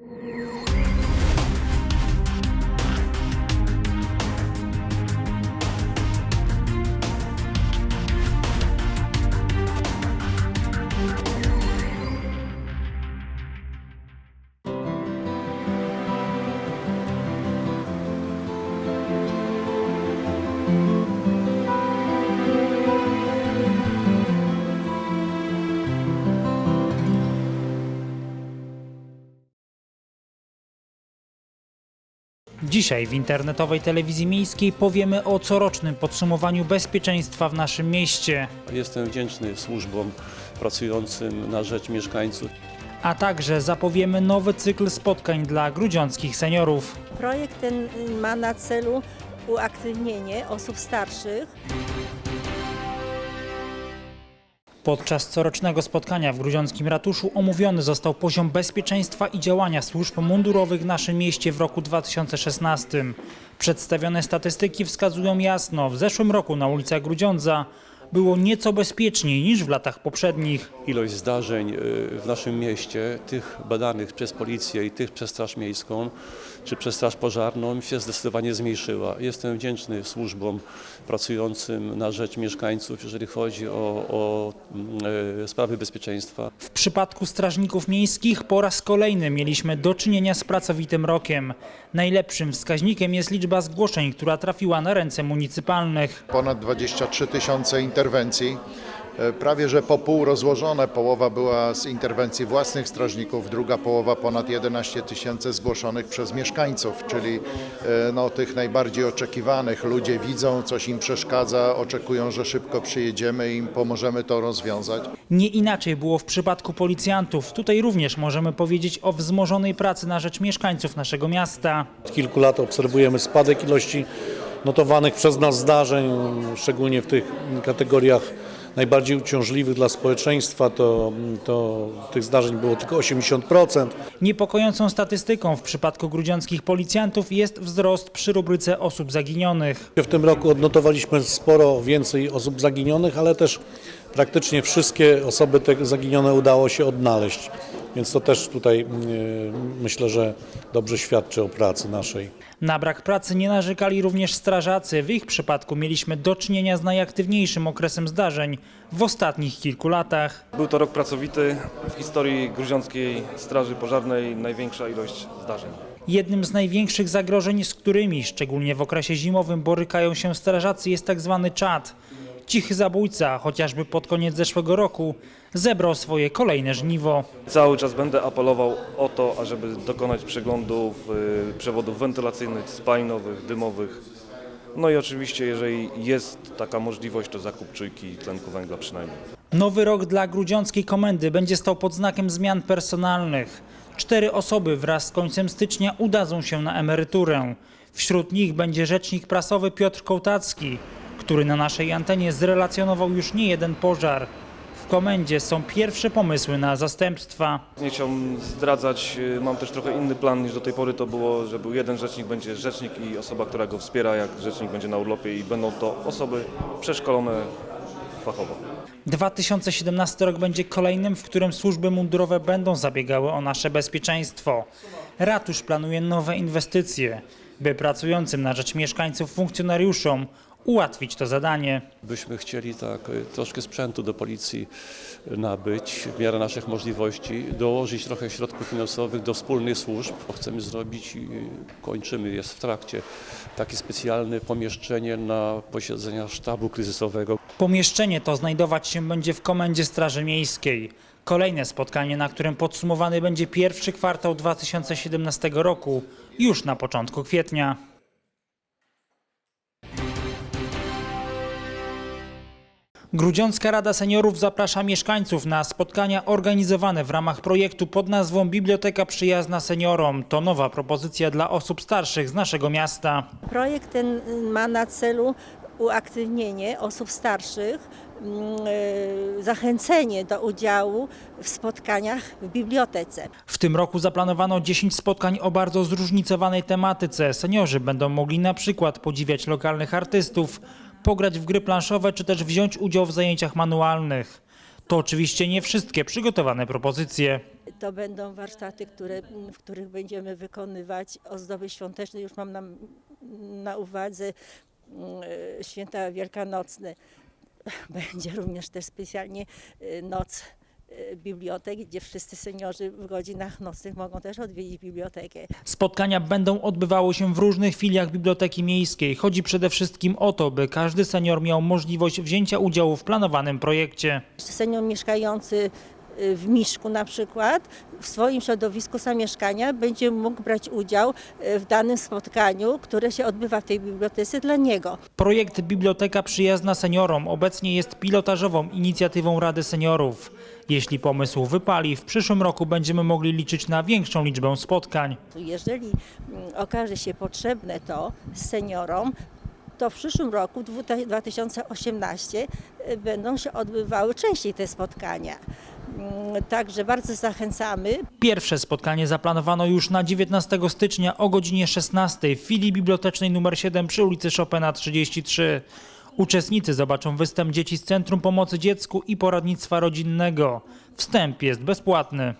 Música Dzisiaj w internetowej telewizji miejskiej powiemy o corocznym podsumowaniu bezpieczeństwa w naszym mieście, Jestem wdzięczny służbom pracującym na rzecz mieszkańców. a także zapowiemy nowy cykl spotkań dla grudziąckich seniorów. Projekt ten ma na celu uaktywnienie osób starszych Podczas corocznego spotkania w grudziąckim ratuszu omówiony został poziom bezpieczeństwa i działania służb mundurowych w naszym mieście w roku 2016. Przedstawione statystyki wskazują jasno, w zeszłym roku na ulicach Grudziądza było nieco bezpieczniej niż w latach poprzednich. Ilość zdarzeń y, w naszym mieście, tych badanych przez policję i tych przez Straż Miejską czy przez Straż Pożarną się zdecydowanie zmniejszyła. Jestem wdzięczny służbom pracującym na rzecz mieszkańców, jeżeli chodzi o, o y, sprawy bezpieczeństwa. W przypadku strażników miejskich po raz kolejny mieliśmy do czynienia z pracowitym rokiem. Najlepszym wskaźnikiem jest liczba zgłoszeń, która trafiła na ręce municypalnych. ponad 23 tysiące interwencji. E, Prawie że po pół rozłożone, połowa była z interwencji własnych strażników, druga połowa ponad 11 tysięcy zgłoszonych przez mieszkańców, czyli e, no, tych najbardziej oczekiwanych. Ludzie widzą, coś im przeszkadza, oczekują, że szybko przyjedziemy i im pomożemy to rozwiązać. Nie inaczej było w przypadku policjantów. Tutaj również możemy powiedzieć o wzmożonej pracy na rzecz mieszkańców naszego miasta. Od kilku lat obserwujemy spadek ilości notowanych przez nas zdarzeń, szczególnie w tych kategoriach najbardziej uciążliwych dla społeczeństwa, to, to tych zdarzeń było tylko 80%. Niepokojącą statystyką w przypadku grudziąckich policjantów jest wzrost przy rubryce osób zaginionych. W tym roku odnotowaliśmy sporo więcej osób zaginionych, ale też praktycznie wszystkie osoby te zaginione udało się odnaleźć. Więc to też tutaj yy, myślę, że dobrze świadczy o pracy naszej. Na brak pracy nie narzekali również strażacy. W ich przypadku mieliśmy do czynienia z najaktywniejszym okresem zdarzeń w ostatnich kilku latach. Był to rok pracowity. W historii gruziąckiej Straży Pożarnej największa ilość zdarzeń. Jednym z największych zagrożeń, z którymi szczególnie w okresie zimowym borykają się strażacy jest tak zwany czad. Cichy zabójca, chociażby pod koniec zeszłego roku, zebrał swoje kolejne żniwo. Cały czas będę apelował o to, ażeby dokonać przeglądów y, przewodów wentylacyjnych, spalinowych, dymowych. No i oczywiście, jeżeli jest taka możliwość, to zakup czujki tlenku węgla przynajmniej. Nowy rok dla grudziąckiej komendy będzie stał pod znakiem zmian personalnych. Cztery osoby wraz z końcem stycznia udadzą się na emeryturę. Wśród nich będzie rzecznik prasowy Piotr Kołtacki, który na naszej antenie zrelacjonował już nie jeden pożar. W komendzie są pierwsze pomysły na zastępstwa. Nie chciałbym zdradzać, y, mam też trochę inny plan niż do tej pory to było, że był jeden rzecznik, będzie rzecznik i osoba, która go wspiera, jak rzecznik będzie na urlopie i będą to osoby przeszkolone fachowo. 2017 rok będzie kolejnym, w którym służby mundurowe będą zabiegały o nasze bezpieczeństwo. Ratusz planuje nowe inwestycje, by pracującym na rzecz mieszkańców funkcjonariuszom ułatwić to zadanie. Byśmy chcieli tak y, troszkę sprzętu do policji nabyć w miarę naszych możliwości, dołożyć trochę środków finansowych do wspólnych służb. Chcemy zrobić i kończymy, jest w trakcie, takie specjalne pomieszczenie na posiedzenia sztabu kryzysowego. Pomieszczenie to znajdować się będzie w Komendzie Straży Miejskiej. Kolejne spotkanie, na którym podsumowany będzie pierwszy kwartał 2017 roku, już na początku kwietnia. Grudziącka Rada Seniorów zaprasza mieszkańców na spotkania organizowane w ramach projektu pod nazwą Biblioteka Przyjazna Seniorom. To nowa propozycja dla osób starszych z naszego miasta. Projekt ten ma na celu uaktywnienie osób starszych, mm, e, zachęcenie do udziału w spotkaniach w bibliotece. W tym roku zaplanowano 10 spotkań o bardzo zróżnicowanej tematyce. Seniorzy będą mogli na przykład podziwiać lokalnych artystów, pograć w gry planszowe czy też wziąć udział w zajęciach manualnych. To oczywiście nie wszystkie przygotowane propozycje. To będą warsztaty, które, w których będziemy wykonywać ozdoby świąteczne. Już mam na, na uwadze mm, e, święta wielkanocne. Będzie również też specjalnie e, noc bibliotek, gdzie wszyscy seniorzy w godzinach nocnych mogą też odwiedzić bibliotekę. Spotkania będą odbywały się w różnych filiach Biblioteki Miejskiej. Chodzi przede wszystkim o to, by każdy senior miał możliwość wzięcia udziału w planowanym projekcie. Senior mieszkający w Miszku na przykład w swoim środowisku zamieszkania będzie mógł brać udział y, w danym spotkaniu, które się odbywa w tej bibliotece dla niego. Projekt Biblioteka Przyjazna Seniorom obecnie jest pilotażową inicjatywą Rady Seniorów. Jeśli pomysł wypali, w przyszłym roku będziemy mogli liczyć na większą liczbę spotkań. Jeżeli mm, okaże się potrzebne to seniorom, to w przyszłym roku, w 2018, y, będą się odbywały częściej te spotkania. Mm, Także bardzo zachęcamy. Pierwsze spotkanie zaplanowano już na 19 stycznia o godzinie 16 w filii bibliotecznej nr 7 przy ulicy Chopina 33. Uczestnicy zobaczą występ dzieci z Centrum Pomocy Dziecku i Poradnictwa Rodzinnego. Wstęp jest bezpłatny.